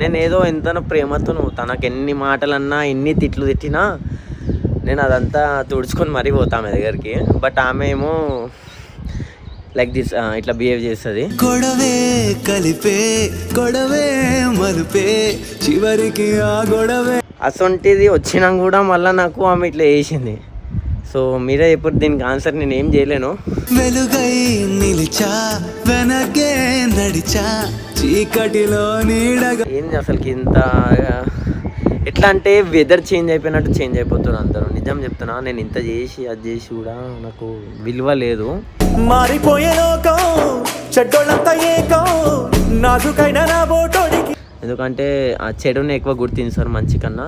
నేను ఏదో ఎంత ప్రేమతో తనకు ఎన్ని మాటలన్నా ఎన్ని తిట్లు తిట్టినా నేను అదంతా తుడుచుకొని మరీ పోతా ఆమె దగ్గరికి. బట్ ఆమె ఏమో లైక్ దిస్ ఇట్లా బిహేవ్ చేస్తుంది. గొడవే కలిపే గొడవే మలుపే చివరికి ఆ గొడవే. అసొంటిది వచ్చినా కూడా మళ్ళీ నాకు ఆమె ఇట్లా చేసింది. సో మీరే ఇప్పుడు దీనికి ఆన్సర్ నేను ఏం చేయలేను. వెలుగై నిలిచా వెనకే నడిచా చీకటిలో నీడగా ఏంది అసలుకి ఇంత ఎట్లా అంటే వెదర్ చేంజ్ అయిపోయినట్టు చేంజ్ అయిపోతున్నారు అందరూ. నిజం చెప్తున్నా నేను ఇంత చేసి అది చేసి కూడా నాకు విలువ లేదు. మారిపోయే లోకం చెడ్డోళ్ళంతా ఏకం నాజుకైన నా బోటోడికి ఎందుకంటే ఆ చెడుని ఎక్కువ గుర్తించారు మంచి కన్నా.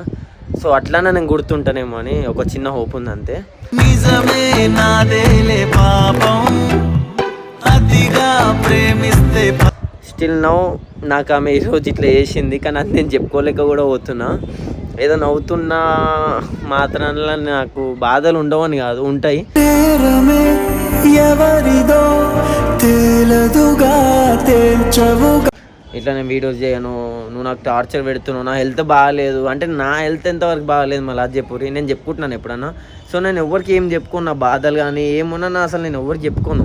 సో అట్లానే నేను గుర్తుంటానేమో అని ఒక చిన్న హోప్ ఉంది అంతే నిజమే నాదేలే పాపం. అతిగా ప్రేమిస్తే స్టిల్ నౌ నాకు ఆమె ఈరోజు ఇట్లా చేసింది కానీ అది నేను చెప్పుకోలేక కూడా పోతున్నా. ఏదో నవ్వుతున్నా మాత్రాన నాకు బాధలు ఉండవని కాదు ఉంటాయి. ఇట్లా నేను వీడియోస్ చేయను నువ్వు నాకు టార్చర్ పెడుతున్నావు నా హెల్త్ బాగాలేదు అంటే నా హెల్త్ ఎంతవరకు బాగాలేదు మళ్ళీ అది చెప్పురి నేను చెప్పుకుంటున్నాను ఎప్పుడన్నా. సో నేను ఎవరికి ఏం చెప్పుకోను నా బాధలు కానీ ఏమున్నా నా అసలు నేను ఎవరికి చెప్పుకోను.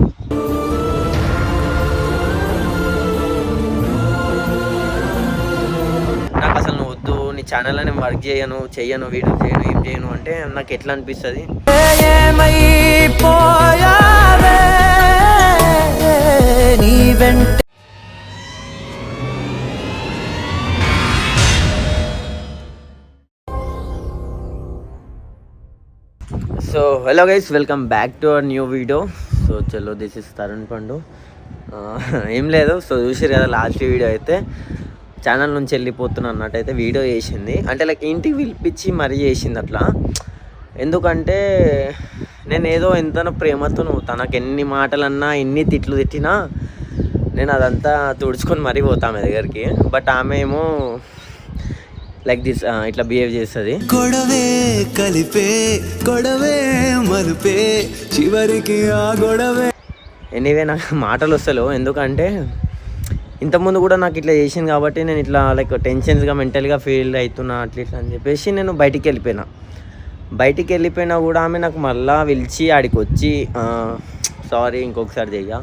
నాకు అసలు నువ్వు వద్దు నీ ఛానల్ నేను వర్క్ చేయను చెయ్యను వీడియో చేయను ఏం చేయను అంటే నాకు ఎట్లా అనిపిస్తుంది? నీ వెంట hello guys welcome back to our new video so చలో దిస్ ఇస్ తరుణ్ పండు ఏం లేదు సో చూసారు కదా లాస్ట్ వీడియో అయితే. ఛానల్ నుంచి వెళ్ళిపోతున్నా అన్నట్టయితే వీడియో చేసింది. అంటే లైక్ ఇంటికి పిలిపించి మరీ చేసింది అట్లా. ఎందుకంటే నేను ఏదో ఎంత ప్రేమతో తనకు ఎన్ని మాటలన్నా ఎన్ని తిట్లు తిట్టినా నేను అదంతా తుడుచుకొని మరీ పోతాం ఆమె దగ్గరికి. బట్ ఆమె ఏమో లైక్ దిస్ ఇట్లా బిహేవ్ చేస్తుంది. గొడవే కలిపే గొడవే మలుపే చివరికి ఆ గొడవే. ఎనీవే నాకు మాటలు వస్తలేవు. ఎందుకంటే ఇంతకుముందు కూడా నాకు ఇట్లా చేసింది కాబట్టి నేను ఇట్లా లైక్ టెన్షన్స్గా మెంటల్గా ఫీల్ అవుతున్నా అట్లా ఇట్లా అని చెప్పేసి నేను బయటికి వెళ్ళిపోయినా. బయటికి వెళ్ళిపోయినా కూడా ఆమె నాకు మళ్ళా పిలిచి ఆడికి వచ్చి సారీ ఇంకొకసారి చెయ్య.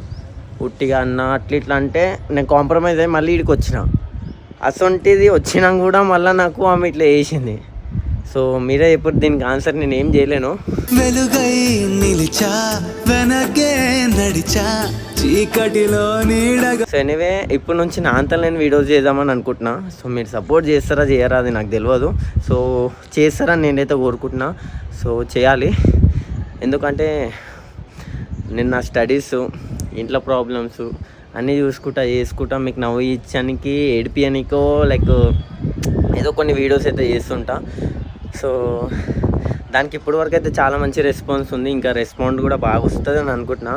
ఉట్టిగా అన్న అట్లా ఇట్లా అంటే నేను కాంప్రమైజ్ అయ్యి మళ్ళీ ఇడికి వచ్చిన. అసొంటిది వచ్చినా కూడా మళ్ళీ నాకు ఆమె ఇట్లా చేసింది. సో మీరే ఇప్పుడు దీనికి ఆన్సర్ నేను ఏం చేయలేను. వెలుగై నిలిచా వెనకే నడిచా చీకటిలో నీడగా సో ఎనీవే ఇప్పటి నుంచి నా అంతా నేను వీడియోస్ చేద్దామని అనుకుంటున్నా. సో మీరు సపోర్ట్ చేస్తారా చేయరా అది నాకు తెలియదు. సో చేస్తారని నేనైతే కోరుకుంటున్నా. సో చేయాలి. ఎందుకంటే నేను నా స్టడీస్ ఇంట్లో ప్రాబ్లమ్స్ అన్నీ చూసుకుంటా చేసుకుంటా మీకు నవ్వు ఇచ్చానికి ఏడిపియనికో లైక్ ఏదో కొన్ని వీడియోస్ అయితే చేస్తుంటా. సో దానికి ఇప్పటి వరకు అయితే చాలా మంచి రెస్పాన్స్ ఉంది. ఇంకా రెస్పాండ్ కూడా బాగా వస్తుంది అని అనుకుంటున్నా.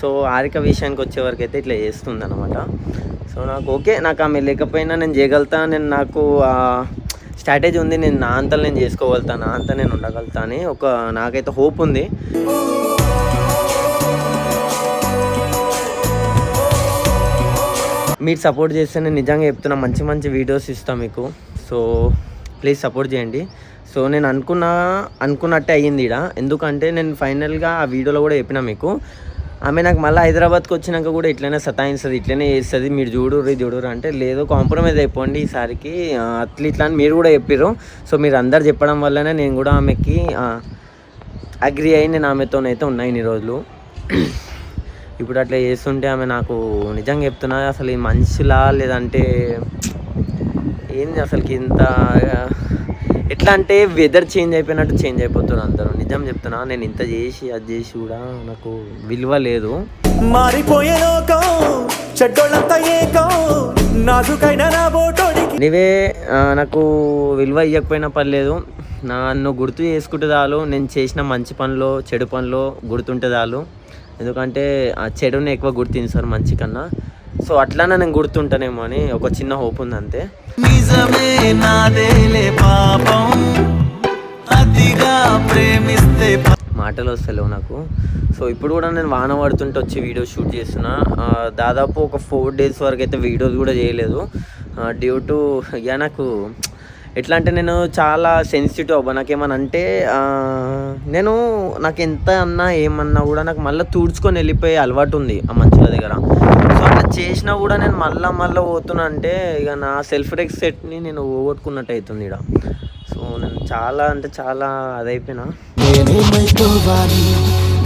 సో ఆరిక విషయానికి వచ్చే వరకు అయితే ఇట్లా చేస్తుంది అనమాట సో నాకు ఓకే నాకు ఆమె లేకపోయినా నేను చేయగలుగుతా నేను నాకు స్ట్రాటజీ ఉంది నేను నా అంతా నేను చేసుకోగలుగుతాను నా అంతా నేను ఉండగలుగుతా అని ఒక నాకైతే హోప్ ఉంది. మీరు సపోర్ట్ చేస్తే నేను నిజంగా చెప్తున్నా మంచి మంచి వీడియోస్ ఇస్తాను మీకు. సో ప్లీజ్ సపోర్ట్ చేయండి. సో నేను అనుకున్న అనుకున్నట్టే అయ్యింది ఇడ ఎందుకంటే నేను ఫైనల్గా ఆ వీడియోలో కూడా చెప్పిన మీకు. ఆమె నాకు మళ్ళీ హైదరాబాద్కి వచ్చినాక కూడా ఇట్లనే సతాయిస్తుంది ఇట్లనే చేస్తుంది. మీరు చూడుర్రి చూడుర్రి అంటే లేదు కాంప్రమైజ్ అయిపోండి ఈసారికి. అట్లా ఇట్లా అని మీరు కూడా చెప్పారు సో మీరు అందరు చెప్పడం వల్లనే నేను కూడా ఆమెకి అగ్రి అయి నేను ఆమెతోనైతే ఉన్నాయి ఇన్ని రోజులు. ఇప్పుడు అట్లా చేస్తుంటే ఆమె నాకు నిజంగా చెప్తున్నా అసలు ఈ మనిషిలా లేదంటే ఏంది అసలుకి ఇంత ఎట్లా అంటే వెదర్ చేంజ్ అయిపోయినట్టు చేంజ్ అయిపోతున్నారు అందరూ. నిజం చెప్తున్నా నేను ఇంత చేసి అది చేసి కూడా నాకు విలువ లేదు. మారిపోయే లోకం చెడ్డోళ్ళంతా ఏకం నాజుకైన నా బోటోడికి. నీవే నాకు విలువ ఇవ్వకపోయినా పర్లేదు. నన్ను గుర్తు చేసుకుంటే చాలు నేను చేసిన మంచి పనిలో చెడు పనిలో గుర్తుంటే చాలు. ఎందుకంటే ఆ చెడుని ఎక్కువ గుర్తించారు మంచి కన్నా. సో అట్లానే నేను గుర్తుంటానేమో అని ఒక చిన్న హోప్ ఉంది అంతే మాటలు వస్తలేవు నాకు. సో ఇప్పుడు కూడా నేను వాన పడుతుంటే వచ్చి వీడియో షూట్ చేస్తున్నా. ఆ, దాదాపు ఒక ఫోర్ డేస్ వరకు అయితే వీడియోస్ కూడా చేయలేదు. డ్యూ టు ఇక నాకు ఎట్లా అంటే నేను చాలా సెన్సిటివ్ అవ్వ. నాకేమని అంటే నేను నాకు ఎంత అన్నా ఏమన్నా కూడా నాకు మళ్ళీ తుడుచుకొని వెళ్ళిపోయే అలవాటు ఉంది ఆ మంచుల దగ్గర. సో అట్లా చేసినా కూడా నేను మళ్ళీ మళ్ళీ పోతున్నా అంటే ఇక నా సెల్ఫ్ రెస్పెక్ట్ని నేను పోగొట్టుకున్నట్టు అవుతుంది ఇక్కడ సో నేను చాలా అంటే చాలా అదైపోయినా. నేనేమైపోవాలి?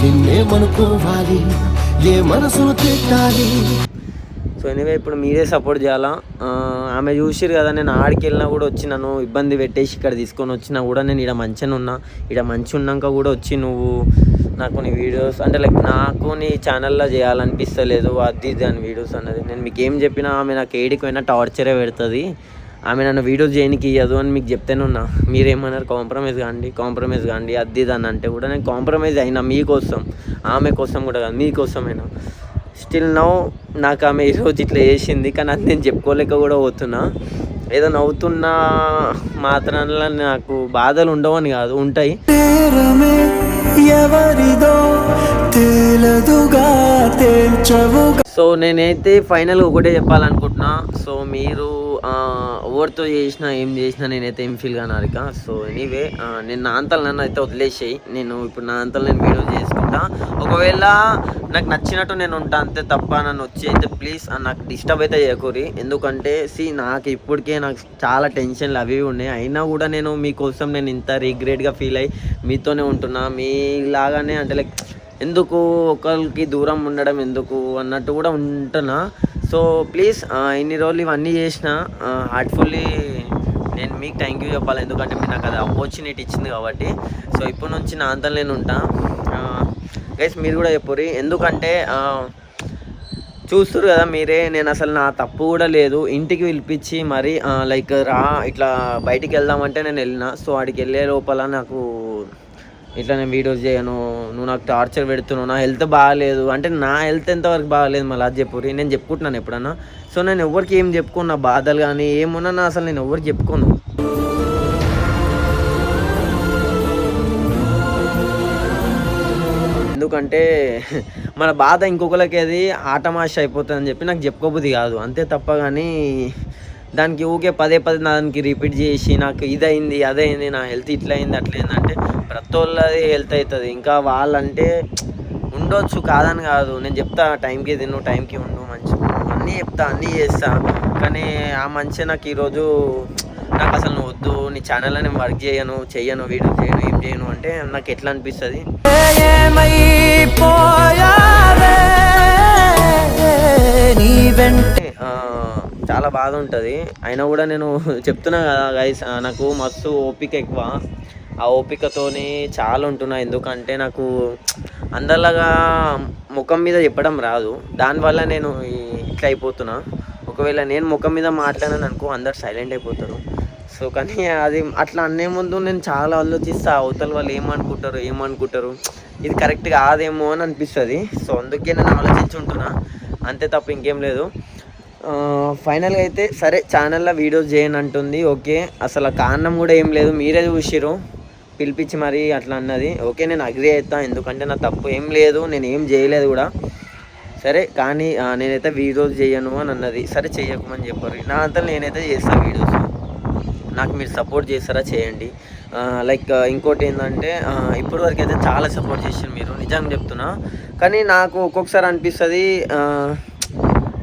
నిన్నేమనుకోవాలి? ఏ మనసును తిట్టాలి? సో ఎనివే ఇప్పుడు మీరే సపోర్ట్ చేయాలా? ఆమె చూసిరు కదా నేను ఆడికి వెళ్ళినా కూడా వచ్చి నన్ను ఇబ్బంది పెట్టేసి ఇక్కడ తీసుకొని వచ్చినా కూడా నేను ఇక్కడ మంచిగా ఉన్నా. ఇక్కడ మంచి ఉన్నాక కూడా వచ్చి నువ్వు నాకు నీ వీడియోస్ అంటే లైక్ నాకు నీ ఛానల్లో చేయాలనిపిస్తలేదు అది దాని అని వీడియోస్ అన్నది. నేను మీకు ఏం చెప్పినా ఆమె నాకు ఏడికి పోయినా టార్చరే పెడుతుంది. ఆమె నన్ను వీడియోస్ చేయనికి ఇయ్యదు అని మీకు చెప్తేనే ఉన్నా. మీరేమన్నారు? కాంప్రమైజ్ కాండి కాంప్రమైజ్ కాండి అది ఇది అని అంటే కూడా నేను కాంప్రమైజ్ అయినా మీకోసం ఆమె కోసం కూడా కాదు మీకోసమైనా. స్టిల్ నౌ నాకు ఆమె ఈరోజు ఇట్లా చేసింది కానీ అది నేను చెప్పుకోలేక కూడా పోతున్నా. ఏదో నవ్వుతున్నా మాత్రాన నాకు బాధలు ఉండవని కాదు ఉంటాయి. సో నేనైతే ఫైనల్గా ఒకటే చెప్పాలనుకుంటున్నా. సో మీరు ఆ, ఎవరితో చేసినా ఏం చేసినా నేనైతే ఏం ఫీల్ కానారిక సో ఎనీవే నేను నా అంతలు నన్ను అయితే వదిలేసేయి. నేను ఇప్పుడు నా అంతలు నేను వీడియో చేసుకుంటా. ఒకవేళ నాకు నచ్చినట్టు నేను ఉంటా అంతే తప్ప నన్ను వచ్చి అయితే ప్లీజ్ నాకు డిస్టర్బ్ అయితే చేయకూరి. ఎందుకంటే సి నాకు ఇప్పటికే నాకు చాలా టెన్షన్లు అవి ఉన్నాయి. అయినా కూడా నేను మీకోసం నేను ఇంత రిగ్రెట్గా ఫీల్ అయ్యి మీతోనే ఉంటున్నా. మీలాగానే అంటే లైక్ ఎందుకు ఒకరికి దూరం ఉండడం ఎందుకు అన్నట్టు కూడా ఉంటున్నా. సో ప్లీజ్ ఇన్ని రోజులు ఇవన్నీ చేసిన హార్ట్ఫుల్లీ నేను మీకు థ్యాంక్ యూ చెప్పాలి. ఎందుకంటే మీరు నాకు అది ఆపర్చునిటీ ఇచ్చింది కాబట్టి. సో ఇప్పటి నుంచి నా అంతా నేను ఉంటా. గైస్ మీరు కూడా చెప్పుర్రి. ఎందుకంటే ఆ, చూస్తారు కదా మీరే నేను అసలు నా తప్పు కూడా లేదు. ఇంటికి పిలిపించి మరి లైక్ రా ఇట్లా బయటికి వెళ్దామంటే నేను వెళ్ళిన. సో ఆడికి వెళ్ళే లోపల నాకు ఇట్లా నేను వీడియోస్ చేయను నువ్వు నాకు టార్చర్ పెడుతున్నావు నా హెల్త్ బాగాలేదు. అంటే నా హెల్త్ ఎంతవరకు బాగాలేదు మళ్ళీ అది చెప్పురి నేను చెప్పుకుంటున్నాను ఎప్పుడన్నా. సో నేను ఎవరికి ఏం చెప్పుకోను నా బాధలు కానీ ఏమున్నా నా అసలు నేను ఎవరికి చెప్పుకోను. ఎందుకంటే మన బాధ ఇంకొకరికి అది ఆటమాష అయిపోతుంది అని చెప్పి నాకు చెప్పుకోబుద్ది కాదు. అంతే తప్ప కానీ దానికి ఊకే పదే పదే దానికి రిపీట్ చేసి నాకు ఇదైంది అదైంది నా హెల్త్ ఇట్లా అయింది అట్లా అయింది అంటే ప్రతి వాళ్ళది హెల్త్ అవుతుంది ఇంకా వాళ్ళంటే ఉండొచ్చు కాదని కాదు. నేను చెప్తా టైంకి తిను టైంకి ఉండు మంచి అన్నీ చెప్తా అన్నీ చేస్తా. కానీ ఆ మంచి నాకు ఈరోజు నాకు అసలు నువ్వు వద్దు నీ ఛానల్లో నేను వర్క్ చేయను చెయ్యను వీడియో చేయను ఏం చేయను అంటే నాకు ఎట్లా అనిపిస్తుంది? చాలా బాధ ఉంటుంది. అయినా కూడా నేను చెప్తున్నా కదా గైస్ నాకు మస్తు ఓపిక ఎక్కువ. ఆ ఓపికతోని చాలా ఉంటున్నా. ఎందుకంటే నాకు అందరిలాగా ముఖం మీద చెప్పడం రాదు. దానివల్ల నేను ఇట్లా అయిపోతున్నా. ఒకవేళ నేను ముఖం మీద మాట్లాడాను అనుకో అందరు సైలెంట్ అయిపోతారు. సో కానీ అది అట్లా అనే ముందు నేను చాలా ఆలోచిస్తా. అవతల వాళ్ళు ఏమనుకుంటారు ఏమనుకుంటారు. ఇది కరెక్ట్ కాదేమో అని అనిపిస్తుంది. సో అందుకే నేను ఆలోచించుంటున్నా అంతే తప్ప ఇంకేం లేదు. ఫైనల్గా అయితే సరే ఛానల్లో వీడియోస్ చేయను అంటుంది ఓకే. అసలు కారణం కూడా ఏం లేదు. మీరే చూసిరు పిలిపించి మరీ అట్లా అన్నది. ఓకే నేను అగ్రి అవుతాను ఎందుకంటే నా తప్పు ఏం లేదు నేను ఏం చేయలేదు కూడా. సరే కానీ నేనైతే వీడియోస్ చేయను అని అన్నది. సరే చేయకమని చెప్పారు. నా అంతా నేనైతే చేస్తాను వీడియోస్. నాకు మీరు సపోర్ట్ చేస్తారా చేయండి. లైక్ ఇంకోటి ఏంటంటే ఇప్పటి వరకు అయితే చాలా సపోర్ట్ చేసారు మీరు. నిజంగా చెప్తున్నా. కానీ నాకు ఒక్కొక్కసారి అనిపిస్తుంది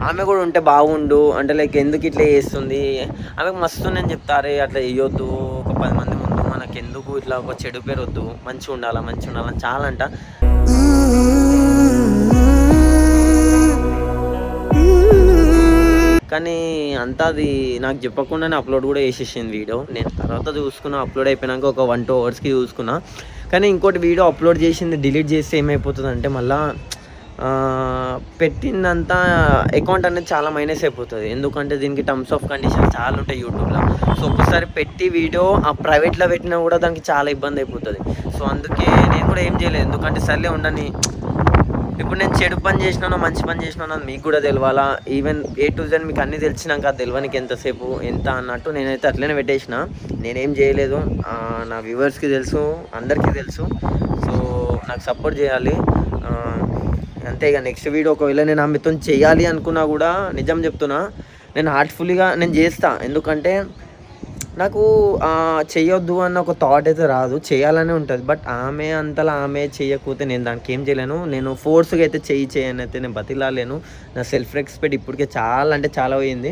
ఆమె కూడా ఉంటే బాగుండు. అంటే లైక్ ఎందుకు ఇట్లా చేస్తుంది? ఆమెకు మస్తు నేను చెప్తారే అట్లా చేయొద్దు. ఒక పది మంది నాకు ఇట్లా ఒక చెడు పేరు వద్దు. మంచిగా ఉండాలా మంచిగా ఉండాలని చాలా అంట కానీ అంతా అది నాకు చెప్పకుండానే అప్లోడ్ కూడా చేసేసింది వీడియో. నేను తర్వాత చూసుకున్నా అప్లోడ్ అయిపోయినాక ఒక వన్ టూ అవర్స్కి చూసుకున్నా. కానీ ఇంకోటి వీడియో అప్లోడ్ చేసింది డిలీట్ చేస్తే ఏమైపోతుంది అంటే మళ్ళీ పెట్టిందంతా అకౌంట్ అనేది చాలా మైనస్ అయిపోతుంది. ఎందుకంటే దీనికి టర్మ్స్ ఆఫ్ కండిషన్స్ చాలా ఉంటాయి యూట్యూబ్లో సో ఒక్కసారి పెట్టి వీడియో ఆ ప్రైవేట్లో పెట్టినా కూడా దానికి చాలా ఇబ్బంది అయిపోతుంది. సో అందుకే నేను కూడా ఏం చేయలేదు. ఎందుకంటే సర్లే ఉండని ఇప్పుడు నేను చెడు పని చేసినానో మంచి పని చేసినానో అది మీకు కూడా తెలియాలా ఈవెన్ ఏ టు జెడ్ మీకు అన్నీ తెలిసినాక తెలియనికి ఎంతసేపు ఎంత అన్నట్టు నేనైతే అట్లనే పెట్టేసిన. నేనేం చేయలేదు. నా వ్యూవర్స్కి తెలుసు అందరికీ తెలుసు. సో నాకు సపోర్ట్ చేయాలి. అంతే ఇక నెక్స్ట్ వీడియో ఒకవేళ నేను ఆమెతో చేయాలి అనుకున్నా కూడా నిజం చెప్తున్నా నేను హార్ట్ఫుల్గా నేను చేస్తా. ఎందుకంటే నాకు చేయొద్దు అన్న ఒక థాట్ అయితే రాదు చేయాలనే ఉంటుంది. బట్ ఆమె అంతలా ఆమె చేయకపోతే నేను దానికి ఏం చేయలేను. నేను ఫోర్స్గా అయితే చెయ్యి చేయని అయితే నేను బతిలాలేను నా సెల్ఫ్ రెస్పెక్ట్ ఇప్పటికే చాలా అంటే చాలా పోయింది.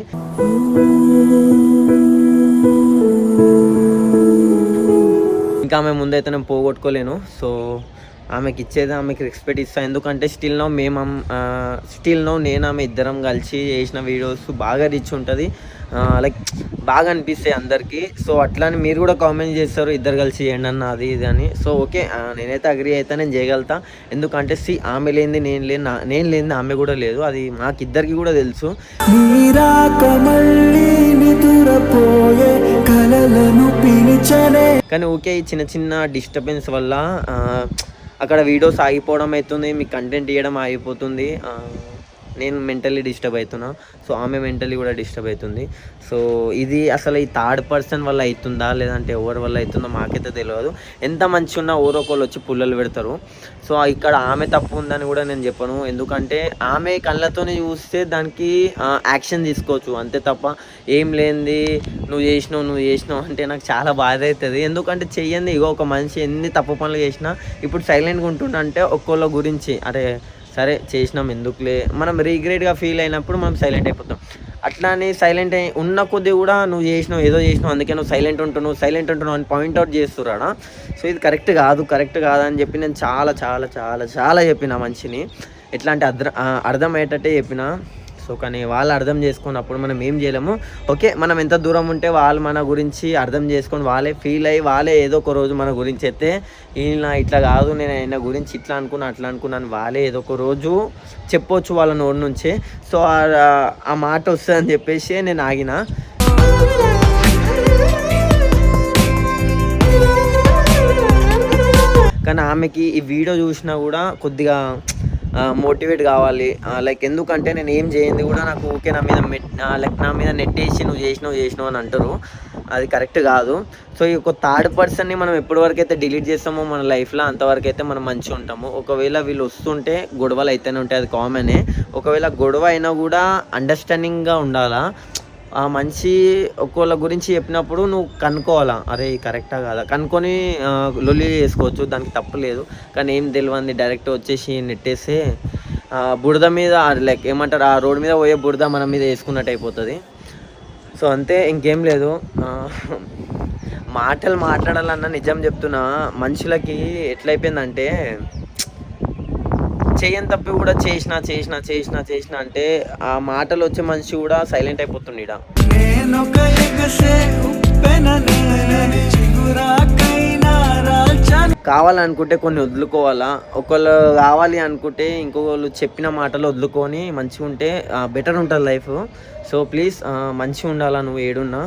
ఇంకా ఆమె ముందైతే నేను పోగొట్టుకోలేను. సో ఆమెకి ఇచ్చేది ఆమెకి రెస్పెక్ట్ ఇస్తాను ఎందుకంటే స్టిల్ నో మేము స్టిల్ నో నేను ఆమె ఇద్దరం కలిసి చేసిన వీడియోస్ బాగా రీచ్ ఉంటుంది. లైక్ బాగా అనిపిస్తాయి అందరికీ. సో అట్లా అని మీరు కూడా కామెంట్ చేస్తారు ఇద్దరు కలిసి చేయండి అన్న అది ఇది అని. సో ఓకే నేనైతే అగ్రి అయితే నేను చేయగలుగుతా. ఎందుకంటే సి ఆమె లేనిది నేను లేని నేను లేనిది ఆమె కూడా లేదు. అది మాకిద్దరికి కూడా తెలుసు. కానీ ఓకే ఈ చిన్న చిన్న డిస్టర్బెన్స్ వల్ల అక్కడ వీడియోస్ ఆగిపోవడం అవుతుంది మీకు కంటెంట్ ఇవ్వడం ఆగిపోతుంది. నేను మెంటల్లీ డిస్టర్బ్ అవుతున్నా. సో ఆమె మెంటల్లీ కూడా డిస్టర్బ్ అవుతుంది. సో ఇది అసలు ఈ థర్డ్ పర్సన్ వల్ల అవుతుందా? లేదంటే ఎవరి వల్ల అవుతుందో మాకైతే తెలియదు ఎంత మంచి ఉన్నా ఊరో వచ్చి పుల్లలు పెడతారు. సో ఇక్కడ ఆమె తప్పు ఉందని కూడా నేను చెప్పను. ఎందుకంటే ఆమె కళ్ళతోనే చూస్తే దానికి యాక్షన్ తీసుకోవచ్చు. అంతే తప్ప ఏం లేనిది నువ్వు చేసినావు నువ్వు చేసినావు అంటే నాకు చాలా బాధ అవుతుంది. ఎందుకంటే చెయ్యండి ఇగో ఒక మనిషి ఎన్ని తప్పు పనులు చేసినా ఇప్పుడు సైలెంట్గా ఉంటుండంటే ఒక్కోళ్ళ గురించి అరే సరే చేసినాం ఎందుకులే? మనం రీగ్రేట్గా ఫీల్ అయినప్పుడు మనం సైలెంట్ అయిపోతాం. అట్లా అని సైలెంట్ అయి ఉన్న కొద్దీ కూడా నువ్వు చేసినావు ఏదో చేసినావు అందుకే నువ్వు సైలెంట్ ఉంటున్నావు సైలెంట్ ఉంటున్నావు అని పాయింట్అవుట్ చేస్తున్నాడా సో ఇది కరెక్ట్ కాదు కరెక్ట్ కాదని చెప్పి నేను చాలా చాలా చాలా చాలా చెప్పిన మంచిని మనిషిని. ఎట్లా అంటే అర్థం అర్థమయ్యేటట్టే చెప్పిన. సో కానీ వాళ్ళు అర్థం చేసుకున్నప్పుడు మనం ఏం చేయలేము. ఓకే మనం ఎంత దూరం ఉంటే వాళ్ళు మన గురించి అర్థం చేసుకొని వాళ్ళే ఫీల్ అయ్యి వాళ్ళే ఏదో ఒక రోజు మన గురించి అయితే ఈయన ఇట్లా కాదు నేను ఆయన గురించి ఇట్లా అనుకున్నా అట్లా అనుకున్నాను వాళ్ళే ఏదో ఒక రోజు చెప్పొచ్చు వాళ్ళ నోటి నుంచే. సో ఆ- ఆ మాట వస్తుందని చెప్పేసి నేను ఆగిన. కానీ ఆమెకి ఈ వీడియో చూసినా కూడా కొద్దిగా మోటివేట్ కావాలి. లైక్ ఎందుకంటే నేను ఏం చేయింది కూడా నాకు ఓకే నా మీద లైక్ నా మీద నెట్టేసి నువ్వు చేసినావు చేసినావు అని అంటారు. అది కరెక్ట్ కాదు. సో ఈ ఒక థర్డ్ పర్సన్ని మనం ఎప్పటి వరకు అయితే డిలీట్ చేస్తామో మన లైఫ్లో అంతవరకు అయితే మనం మంచిగా ఉంటాము. ఒకవేళ వీళ్ళు వస్తుంటే గొడవలు అయితేనే ఉంటాయి అది కామనే ఒకవేళ గొడవ అయినా కూడా అండర్స్టాండింగ్గా ఉండాలా? ఆ మనిషి ఒక్కోళ్ళ గురించి చెప్పినప్పుడు నువ్వు కనుక్కోవాలా? అరే కరెక్టా కాదా? కనుక్కొని లొల్లి చేసుకోవచ్చు దానికి తప్పు లేదు. కానీ ఏం తెలియంది డైరెక్ట్ వచ్చేసి నెట్టేస్తే బురద మీద లైక్ ఏమంటారు ఆ రోడ్ మీద పోయే బురద మన మీద వేసుకున్నట్టు అయిపోతుంది. సో అంతే ఇంకేం లేదు. మాటలు మాట్లాడాలన్నా నిజం చెప్తున్నా మనుషులకి ఎట్లయిపోయిందంటే చేయని తప్పి కూడా చేసిన చేసిన చేసిన చేసిన అంటే ఆ మాటలు వచ్చే మనిషి కూడా సైలెంట్ అయిపోతుంది ఈడ కావాలనుకుంటే కొన్ని వదులుకోవాలా. ఒకళ్ళు కావాలి అనుకుంటే ఇంకొకళ్ళు చెప్పిన మాటలు వదులుకొని మంచిగా ఉంటే బెటర్ ఉంటుంది లైఫ్. సో ప్లీజ్ మంచిగా ఉండాలా నువ్వు ఏడున్నా.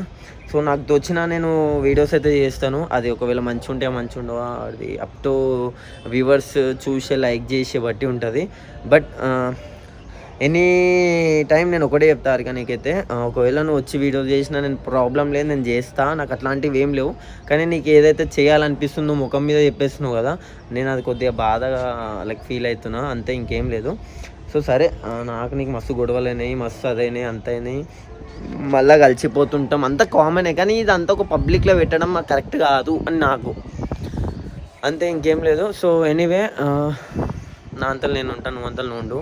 సో నాకు తోచిన నేను వీడియోస్ అయితే చేస్తాను. అది ఒకవేళ మంచి ఉంటే మంచి ఉండవా? అది అప్ టు వ్యూవర్స్ చూసే లైక్ చేసే బట్టి ఉంటుంది. బట్ ఎనీ టైం నేను ఒకటే చెప్తా అరిక నీకైతే. ఒకవేళ నువ్వు వచ్చి వీడియో చేసినా నేను ప్రాబ్లం లేదు నేను చేస్తా నాకు అట్లాంటివి ఏం లేవు. కానీ నీకు ఏదైతే చేయాలనిపిస్తుందో ముఖం మీద చెప్పేస్తున్నావు కదా నేను అది కొద్దిగా బాధగా లైక్ ఫీల్ అవుతున్నా అంతే ఇంకేం లేదు. సో సరే నాకు నీకు మస్తు గొడవలైనాయి మస్తు అదైనాయి అంతైనాయి. మళ్ళీ కలిసిపోతుంటాం. అంత కామనే కానీ ఇది అంత ఒక పబ్లిక్లో పెట్టడం నాకు కరెక్ట్ కాదు అని నాకు. అంతే ఇంకేం లేదు. సో ఎనీవే నా అంతలు నేను ఉంటాను నువ్వు అంతలు నువ్వు ఉండు.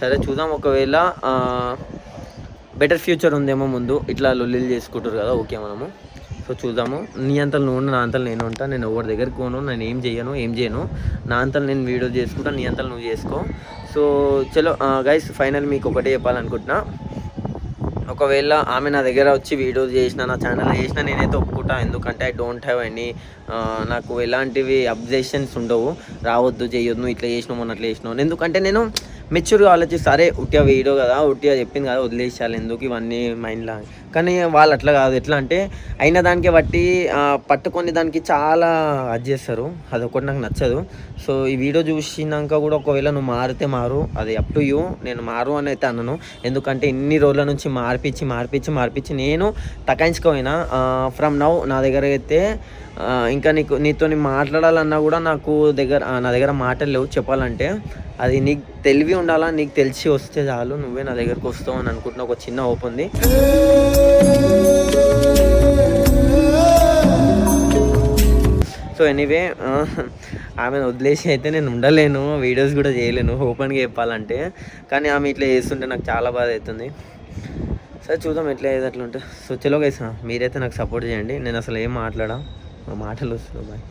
సరే చూద్దాం. ఒకవేళ బెటర్ ఫ్యూచర్ ఉందేమో ముందు ఇట్లా లొల్లిలు చేసుకుంటారు కదా ఓకే మనము. సో చూద్దాము. నీ అంతలు నువ్వు నా అంతలు నేను ఉంటా. నేను ఎవరి దగ్గరికి పోను నేను ఏం చేయను ఏం చేయను. నా అంతలు నేను వీడియో చేసుకుంటాను నీ అంతలు నువ్వు చేసుకో. సో చలో గైస్ ఫైనల్ మీకు ఒకటే చెప్పాలనుకుంటున్నా. ఒకవేళ ఆమె నా దగ్గర వచ్చి వీడియోస్ చేసిన నా ఛానల్ చేసిన నేనైతే ఒప్పుకుంటా. ఎందుకంటే ఐ డోంట్ హ్యావ్ ఎనీ నాకు ఎలాంటివి అబ్జెక్షన్స్ ఉండవు. రావద్దు చేయొద్దు ఇట్లా చేసినావు మొన్న అట్లా చేసినావు ఎందుకంటే నేను మెచ్యూర్గా ఆలోచిస్తా అరే ఉట్టిగా వీడియో కదా ఉట్టిగా చెప్పింది కదా వదిలేసాలి ఎందుకు ఇవన్నీ మైండ్లో కానీ వాళ్ళు అట్లా కాదు. ఎట్లా అంటే అయిన దానికే బట్టి పట్టుకొని దానికి చాలా అది చేస్తారు. అదొకటి నాకు నచ్చదు. సో ఈ వీడియో చూసినాక కూడా ఒకవేళ నువ్వు మారితే మారు. అది అప్ టు యూ నేను మారు అని అయితే అన్నాను ఎందుకంటే ఇన్ని రోజుల నుంచి మార్పించి మార్పిచ్చి మార్పిచ్చి నేను తకాయించుకోయినా ఫ్రమ్ నౌ నా దగ్గర అయితే ఇంకా నీకు నీతో మాట్లాడాలన్నా కూడా నాకు దగ్గర నా దగ్గర మాటలు లేవు చెప్పాలంటే. అది నీకు తెలివి ఉండాలా? నీకు తెలిసి వస్తే చాలు. నువ్వే నా దగ్గరకు వస్తావు అని అనుకుంటున్నా. ఒక చిన్న హోప్ ఉంది. సో ఎనీవే ఆమెను వదిలేసి అయితే నేను ఉండలేను. వీడియోస్ కూడా చేయలేను. ఓపెన్గా చెప్పాలంటే. కానీ ఆమె ఇట్లా చేస్తుంటే నాకు చాలా బాధ అవుతుంది. సరే చూద్దాం ఎట్లా అయ్యేది అట్లా ఉంటే. సో చలో గైస్ మీరైతే నాకు సపోర్ట్ చేయండి. నేను అసలు ఏం మాట్లాడా? మా మాటలు వస్తున్నాయి.